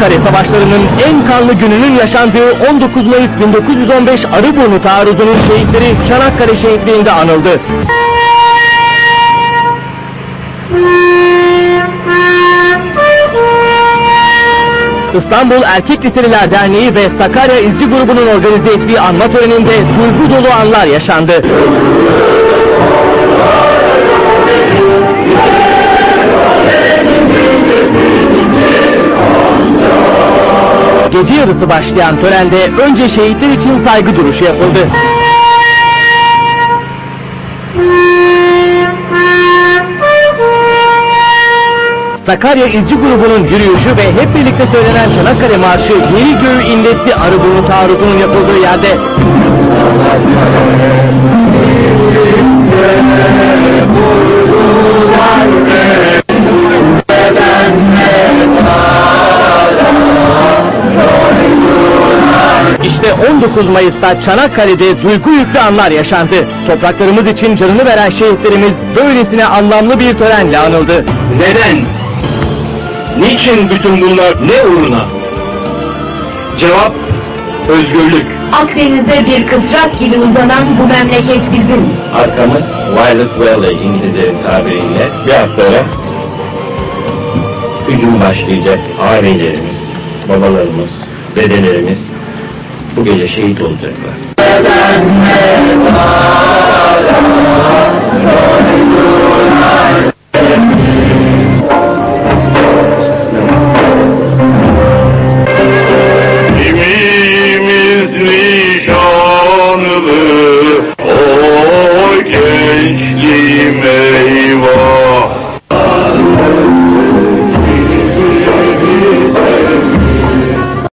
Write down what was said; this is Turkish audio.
Kare Savaşları'nın en kanlı gününün yaşandığı 19 Mayıs 1915 Arıburnu taarruzunun şehitleri Çanakkale şehitliğinde anıldı. İstanbul Erkek Liseliler Derneği ve Sakarya İzci Grubu'nun organize ettiği anma töreninde duygu dolu anlar yaşandı. Gece yarısı başlayan törende önce şehitler için saygı duruşu yapıldı. Sakarya İzci grubunun yürüyüşü ve hep birlikte söylenen Çanakkale Marşı yeri göğü inletti Arıburnu taarruzunun yapıldığı yerde. İşte 19 Mayıs'ta Çanakkale'de duygu yüklü anlar yaşandı. Topraklarımız için canını veren şehitlerimiz böylesine anlamlı bir törenle anıldı. Neden? Niçin bütün bunlar ne uğruna? Cevap özgürlük. Akdeniz'de bir kısrak gibi uzanan bu memleket bizim. Arkamız Violet Valley İngilizlerin tabiriyle bir hafta sonra hücum başlayacak ailelerimiz, babalarımız, dedelerimiz bu gece şehit olacaklar.